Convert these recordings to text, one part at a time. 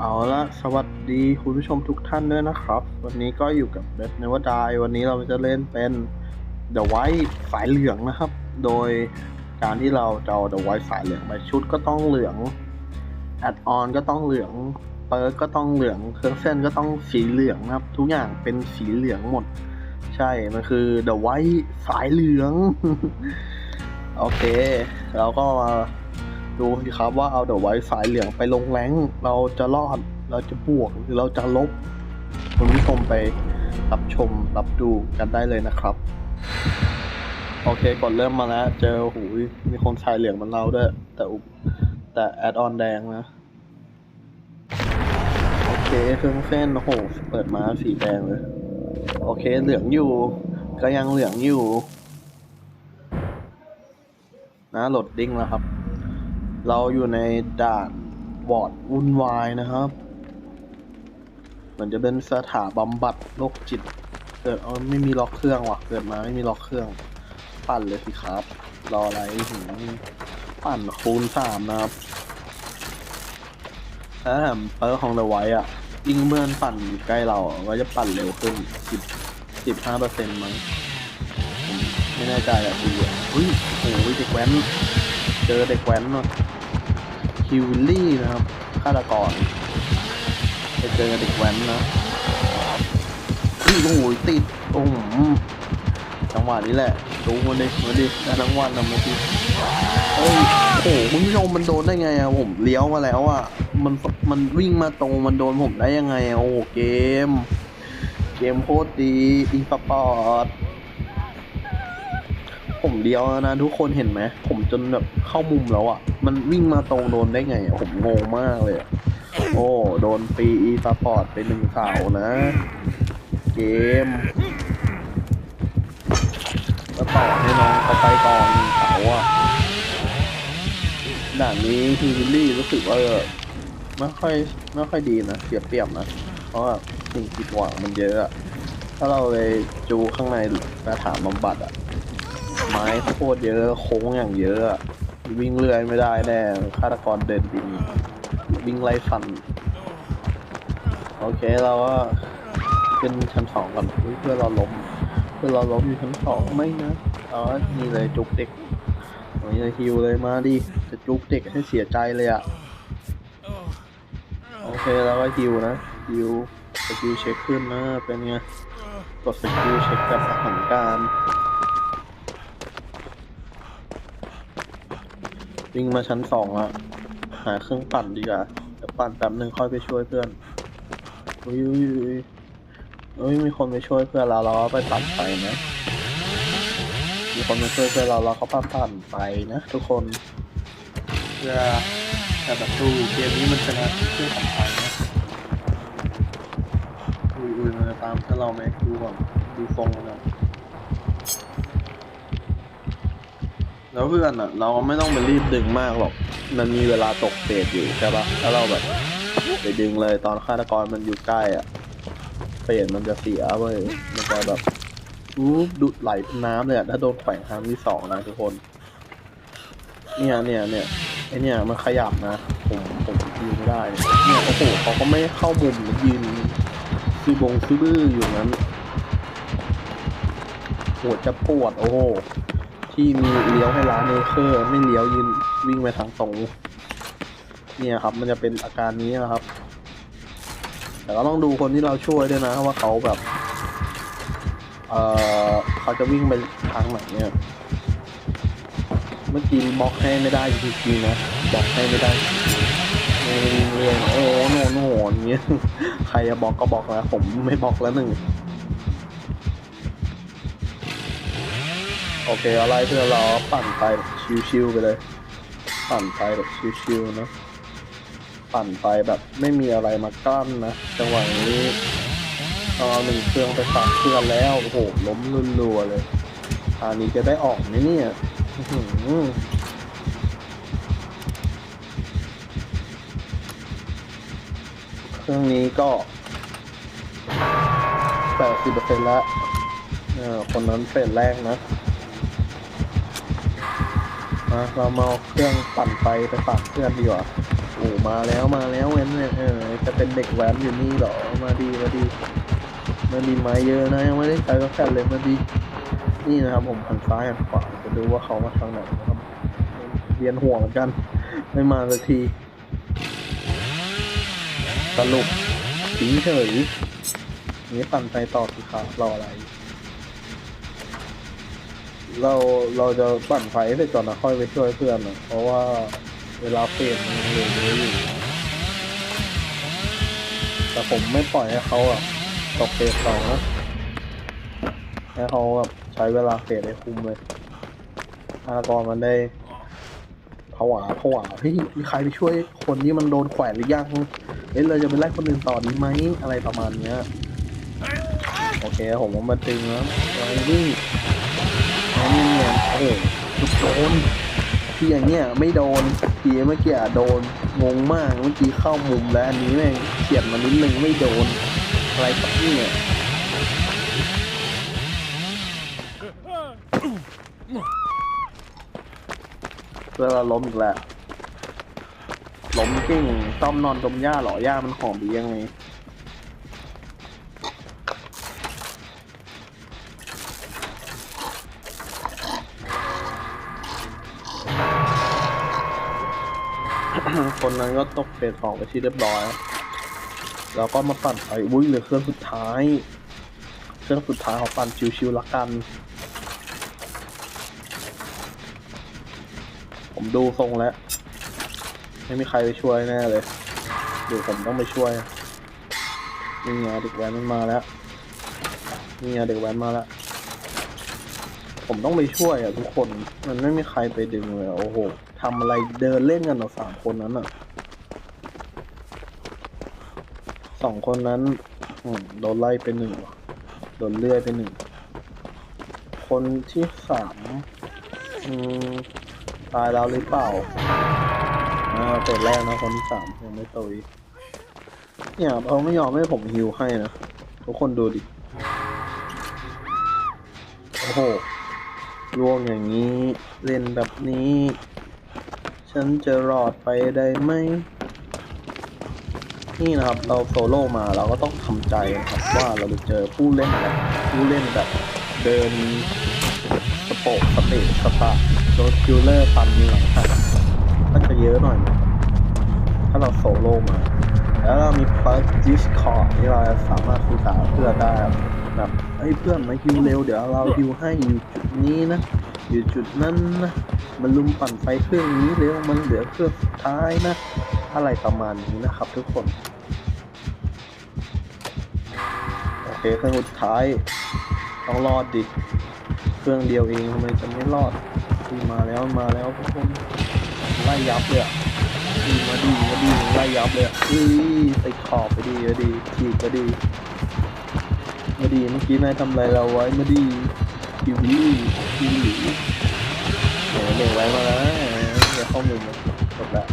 เอาละสวัสดีคุณผู้ชมทุกท่านด้วยนะครับ วันนี้ก็อยู่กับเบสเนวดายวันนี้เราจะเล่นเป็น The White สายเหลืองนะครับ โดยการที่เราจะเอา The White สายเหลืองไปชุดก็ต้องเหลืองแอดออนก็ต้องเหลืองเปิร์กก็ต้องเหลืองเครื่องเส้นก็ต้องสีเหลืองนะครับ ทุกอย่างเป็นสีเหลืองหมด ใช่มันคือ The White สายเหลือง โอเค เราก็มา ดูสิครับว่าเอาเดอะไว้สายเหลืองไปลงแรงเราจะรอดเราจะบวกหรือเราจะลบคุณผู้ชมไปรับชมรับดูกันได้เลยนะครับ โอเคกดเริ่มมาแล้ว เจอหูยมีคนสายเหลืองมันเราด้วยแต่อุปแต่แอดออนแดงนะโอเคเครื่องเส้นโอ้โหเปิดมาสีแดงเลยโอเคเหลืองอยู่ ก็ยังเหลืองอยู่ นะโหลดดิ้งแล้วครับ เราอยู่ในด่านวอดวุ่นวายนะครับเหมือนจะเป็นสถาบำบัดโรคจิต เกิดเอาไม่มีล็อกเครื่องว่ะเกิดมาไม่มีล็อกเครื่อง ปั่นเลยสิครับ รออะไรถึงปั่นคูณสามนะครับถ้าแถมเปอร์ของเดอะไวท์อะยิ่งเมื่อนปั่นอยู่ใกล้เราก็จะปั่นเร็วขึ้นสิบสิบห้าเปอร์เซ็นต์มั้งไม่แน่ใจอะคุณอุ้ยโอ้โหเด็กแว้น เจอเด็กแว้นเนาะ คิวลี่นะครับฆาตกรไปเจอเด็กแว้นนะอื้อโอ้โหติดโอ้โหจังหวะนี้แหละดูมันดิมาดิได้ทั้งวันนะเมื่อกี้เอ้ยโอ้โหคุณผู้ชมมันโดนได้ไงอะผมเลี้ยวมาแล้วอะมันมันวิ่งมาตรงมันโดนผมได้ยังไงโอ้เกม เกมโคตรดีอีสปอร์ต ผมเดียวนะทุกคนเห็นไหมผมจนแบบเข้ามุมแล้วอะ่ะ มันวิ่งมาตรงโดนได้ไงอะผมงงมากเลยอะโอ้โดนปีอีสปอร์ตไปหนึ่งเสานะ เกมก็ต่อให้น้องเขาไปก่อนเสาอะด่านนี้ฮีวิลลี่รู้สึกว่าไม่ค่อยไม่ค่อยดีนะเสียเปรียบนะเพราะว่าสิ่งผิดหวังมันเยอะอะถ้าเราเลยจูข้างในสถานบำบัดอะ ไม้โคตรเยอะ โค้งอย่างเยอะ วิ่งเลื่อยไม่ได้แน่ฆาตกรเดินบินวิ่งไล่ฟัน โอเคเราก็ขึ้นชั้นสองก่อนเพื่อเราล้มเพื่อเราล้มอยู่ชั้นสองไม่นะเอาละนี่เลยจุกเด็กโอ้ยจะฮิวเลยมาดิจะจุกเด็กให้เสียใจเลยอะโอเคเราก็ฮิวนะฮิวสกิลเช็คขึ้นนะเป็นไงกดสกิลเช็คกับสถานการณ์ วิ่งมาชั้นสองอะหาเครื่องปั่นดีกว่าเดี๋ยวปั่นแป๊บนึงค่อยไปช่วยเพื่อนอุ้ยอุ้ยอุ้ยอุ้ยมีคนไปช่วยเพื่อนเราเราก็ไปปั่นไปนะมีคนมาช่วยเพื่อนเราเราก็ปั่นปั่นไปนะทุกคนเพื่อแต่แบบดูเกมนี้มันชนะที่เพื่อนของไทยนะอุ้ยอุ้ยมันจะตามเพื่อนเราไหมดูก่อนดูทรงมันนะ แล้วเพื่อนอะ เราไม่ต้องไปรีบดึงมากหรอก มันมีเวลาตกเฟสอยู่ใช่ปะถ้าเราแบบไปดึงเลยตอนฆาตกรมันอยู่ใกล้อะเฟสมันจะเสียเว้ยมันจะแบบอู้ดุดไหลเป็นน้ำเลยอะถ้าโดนแขวงครั้งที่สองนะทุกคน เนี่ยเนี่ยเนี่ยไอเนี่ยมันขยับนะ ผมผมยืนไม่ได้ เนี่ยเนี่ยโอ้โหเขาก็ไม่เข้ามุมยืนคือบงคือบื้ออยู่นั้นปวดจะปวดโอ้โห ที่มีเลี้ยวให้ร้านเนเคอร์ไม่เลี้ยวยืนวิ่งไปทางตรงเนี่ยครับ มันจะเป็นอาการนี้นะครับ แต่ก็ต้องดูคนที่เราช่วยด้วยนะว่าเขาแบบเออเขาจะวิ่งไปทางไหนเนี่ยเมื่อกี้บล็อกให้ไม่ได้จริงๆนะบล็อกให้ไม่ได้ไม่วิ่งเลยโอ้โหโหนโหนอย่างเงี้ยใครจะบล็อกก็บล็อกนะผมไม่บล็อกแล้วหนึ่ง โอเคอาไล่เพื่อเราปั่นไปชิวๆไปเลย ปั่นไปแบบชิวๆนะปั่นไปแบบไม่มีอะไรมากั้นนะจังหวะนี้เอาหนึ่งเครื่องไปฝากเพื่อนแล้วโอ้โหล้มรัวๆเลยทางนี้จะได้ออกไหมเนี่ยเครื่องนี้ก็แปดสิบเปอร์เซ็นต์ล้วเออคนนั้นเฟสแรกนะ มาเรามาเอาเครื่องปั่นไฟไปฝากเพื่อนดีกว่าโอ้มาแล้วมาแล้วแว้นเนี่ยเออจะเป็นเด็กแว้นอยู่นี่เหรอมาดีมาดีมาดีไม้เยอะนะยังไม่ได้ใช้ก็แค่เลยมาดี นี่นะครับ ผมหันซ้ายหันขวาจะดูว่าเขามาทางไหนนะครับเวียนหัวเหมือนกันไม่มาสักทีสรุปทิ้งเฉยนี่ปั่นไปต่อสิครับรออะไร เราเราจะปั่นไฟให้เสร็จก่อนนะค่อยไปช่วยเพื่อนนะเพราะว่าเวลาเปลี่ยนมันยังเหลืออยู่แต่ผมไม่ปล่อยให้เขาอะตกเฟสสองนะให้เขาแบบใช้เวลาเฟสให้คุ้มเลยอากรมันได้ผวาผวาเฮ้ยมีใครไปช่วยคนที่มันโดนแขวนหรือยังเอ้ยเราจะไปไล่คนอื่นต่อดีไหมอะไรประมาณเนี้ยโอเคผมมาตึงแล้วไรนี่ เนี่ยโอ้โหโดนที่อย่างเงี้ยไม่โดนทีเมื่อกี้อะโดนงงมากเมื่อกี้เข้ามุมแล้วอันนี้แม่งเฉียดมานิดนึงไม่โดนอะไรกับนี้เนี่ยเวลาล้มอีกแล้วล้มจริงต้อมนอนดมหญ้าหรอหญ้ามันหอมดียังไง คนนั้นก็ตกเฟสสองไปที่เรียบร้อย แล้วก็มาปั่นไปวุ้ยเหลือเครื่องสุดท้าย เครื่องสุดท้ายของปั่นชิวๆละกัน ผมดูทรงแล้ว ไม่มีใครไปช่วยแน่เลยเดี๋ยวผมต้องไปช่วยนี่ไงเด็กแว้นมันมาแล้วนี่ไงเด็กแว้นมาแล้ว ผมต้องไปช่วยอะทุกคน มันไม่มีใครไปดึงเลย โอ้โห ทำอะไรเดินเล่นกันเหรอสามคนนั้นอะสองคนนั้นโดนไล่ไปหนึ่งโดนเลื่อยไปหนึ่งคนที่สามตายแล้วหรือเปล่าอ่าเป็นแรกนะคนที่สามยังไม่ตุยเนี่ยเขาไม่ยอมให้ผมฮิวให้นะทุกคนดูดิโอ้โหล่วงอย่างนี้ เล่นแบบนี้ ฉันจะรอดไปได้ไหม นี่นะครับเราโซโล่มาเราก็ต้องทำใจนะครับว่าเราจะเจอผู้เล่นแบบผู้เล่นแบบเดินสโปกสเตะสตาร์โดนคิลเลอร์ปันหลังหักก็จะเยอะหน่อยนะถ้าเราโซโล่มา แล้วเรามีเปิร์ก Discord ที่เราสามารถสื่อสารกับเพื่อนได้แบบเฮ้เพื่อนมาฮิวเร็วเดี๋ยวเราฮิวให้อยู่จุดนี้นะ อยู่จุดนั้นนะมันลุมปั่นไฟเครื่องนี้เร็วมันเหลือเครื่องสุดท้ายนะ อะไรประมาณนี้นะครับทุกคน โอเคเครื่องสุดท้ายต้องรอดดิ เครื่องเดียวเองทำไมจะไม่รอดที่มาแล้วมาแล้วทุกคนไล่ยับเลยอะดีมาดีมาดีไล่ยับเลยอะอุ้ยติดขอบไปดีมาดีถีบไปดี มาดีเมื่อกี้นายทำอะไรเราไว้มาดี ทีวีทีวีเดี๋ยวเด็กไว้มาแล้วเดี๋ยวเข้ามุมแล้วจบล้ว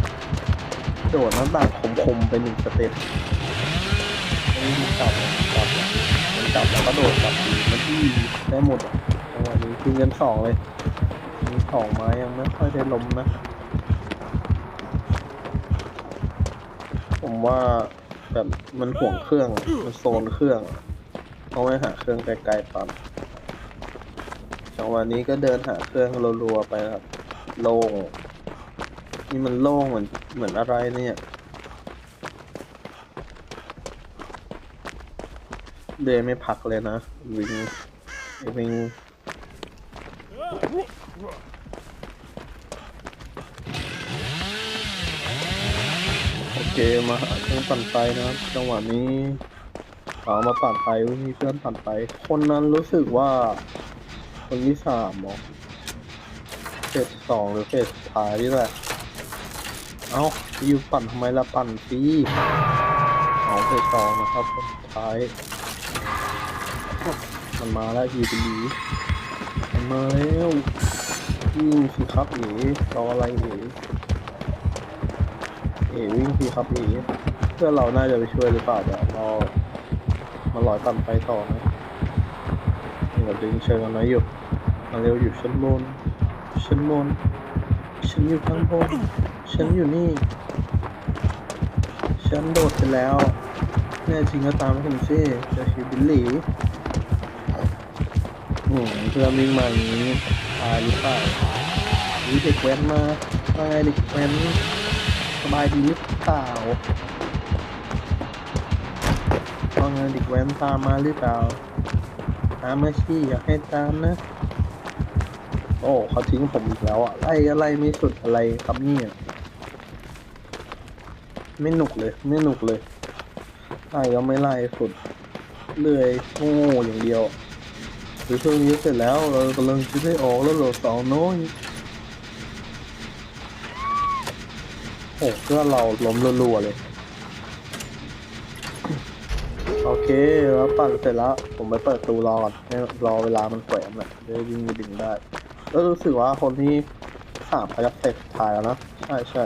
โดดหน้าต่างคมๆไปหนึ่งสเต็ปไม่มีกลับกลับมันกลับแล้วก็โดดกลับอีกมันที่ได้หมดอะจังหวะนี้คือเงินสองเลยมีสองไม้ยังไม่ค่อยได้ล้มนะผมว่าแบบมันห่วงเครื่อง มันโซนเครื่องอะต้องไปหาเครื่องไกลๆปั๊ม จังหวะนี้ก็เดินหาเครื่องรัวๆไปครับ โล่ง นี่มันโล่งเหมือนเหมือนอะไรเนี่ย เดนไม่พักเลยนะ วิงวิงโอเคมาหาเครื่องปั่นไฟนะครับ จังหวะนี้เอามาปั่นไฟวิธีเครื่องปั่นไฟ คนนั้นรู้สึกว่า คนที่สามเหรอเฟสสองหรือเฟสสุดท้ายนี่แหละ เอ้าอยู่ปั่นทำไมละปั่นฟรีเอาเฟสสองนะครับคนสุดท้าย มันมาแล้วยีเป็นยีมันมาแล้ววิ่งสิครับเอ๋รออะไรเอ๋เอวิ่งสิครับเอ๋เพื่อเราน่าจะไปช่วยหรือเปล่าเดี๋ยวเรามาลอยปั่นไปต่อนะนี่เราดึงเชิงกันไว้อยู่ มาเร็วอยู่ชั้นบนชั้นบนฉันอยู่ข้างบนฉันอยู่นี่ ฉันโดดไปแล้วแน่จริงก็ตามมาผมสิจะชิบิลลี่โอืมเพื่อนวิ่งมาอย่างนี้ตายหรือเปล่าหรือเด็กแว้นมาว่าไงเด็กแว้นสบายดีหรือเปล่าว่าไงเด็กแว้นตามมาหรือเปล่าตามมาชี้อยากให้ตามนะ โอ้เขาทิ้งผมอีกแล้วอะไล่อะไรไม่สุดอะไรครับเนี่ยไม่หนุกเลย ไม่หนุกเลยไล่ก็ไม่ไล่สุดเลื่อยโง่อย่างเดียวหรือช่วงนี้เสร็จแล้วเรากำลังจะได้ออกแล้วเหรอสองน้อยโอ้ก็เราล้มรัวๆเลย โอเคแล้วปั่นเสร็จแล้ว ผมไปเปิดตูรอก่อนให้รอเวลามันแขวนน่ะจะได้วิ่งไปดึงได้ ก็รู้สึกว่าคนที่สามเขาจะเสร็จท้ายแล้วนะใช่ใช่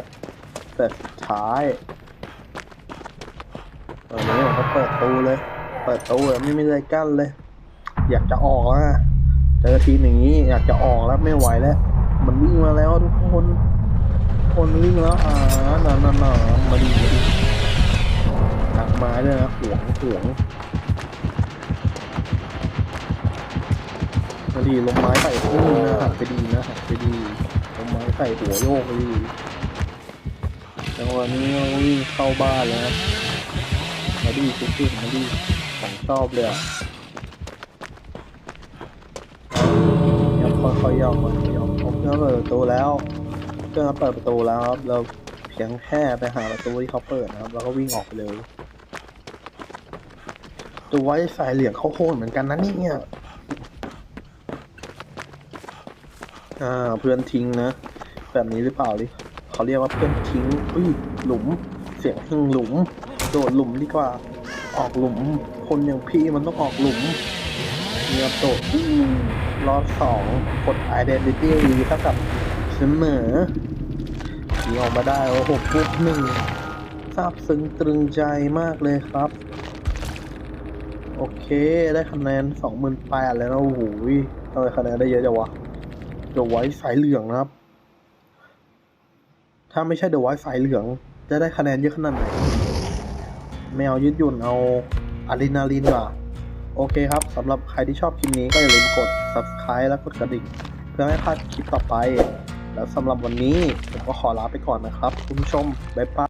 เสร็จท้ายตอนนี้ผมก็เปิดตู้เลย เปิดตู้แล้วไม่มีอะไรกั้นเลย อยากจะออกแล้วนะเจอทีมอย่างนี้อยากจะออกแล้วไม่ไหวแล้ว มันวิ่งมาแล้วทุกคนคนวิ่งแล้วอ่านานานามาดีมาดีหักไม้ด้วยนะหวงหวง มาดีลงไม้ใส่หัวนะหักไปดีนะหักไปดีลงไม้ใส่หัวโยกไปดีจังหวะนี้เราวิ่งเข้าบ้านแล้วมาดีทุกทีมาดีของชอบเลยยังค่อยๆย่องมาย่องผมเพื่อนเปิดประตูแล้วเพื่อนเปิดประตูแล้วครับเราเพียงแค่ไปหาประตูที่เขาเปิดนะครับ แล้วก็วิ่งออกไปเลยตัวไว้สายเหลืองเข้าโคนเหมือนกันนะนี่เนี่ย อ่าเพื่อนทิ้งนะ แบบนี้หรือเปล่าดิเขาเรียกว่าเพื่อนทิ้งอุ้ยหลุม เสียงหึงหลุม โดดหลุมดีกว่า ออกหลุม คนอย่างพี่มันต้องออกหลุมเงียบโดดล้อรอบสองกด identity เท่ากับเสมอขี่ออกมาได้โอ้โหปุ๊บหนึ่งซาบซึ้งตรึงใจมากเลยครับ โอเค ได้คะแนนสองหมื่นแปดแล้วนะโอ้โหทำไมคะแนนได้เยอะจังวะ เดอะไวท์สายเหลืองนะครับ ถ้าไม่ใช่เดอะไวท์สายเหลือง จะได้คะแนนเยอะขนาดไหนไม่เอายืดหยุ่นเอาอะดรีนาลีนดีกว่าโอเคครับสำหรับใครที่ชอบคลิปนี้ก็อย่าลืมกด subscribe และกดกระดิ่ง เพื่อไม่พลาดคลิปต่อไป แล้วสำหรับวันนี้ผมก็ขอลาไปก่อนนะครับ คุณผู้ชม บ๊ายบาย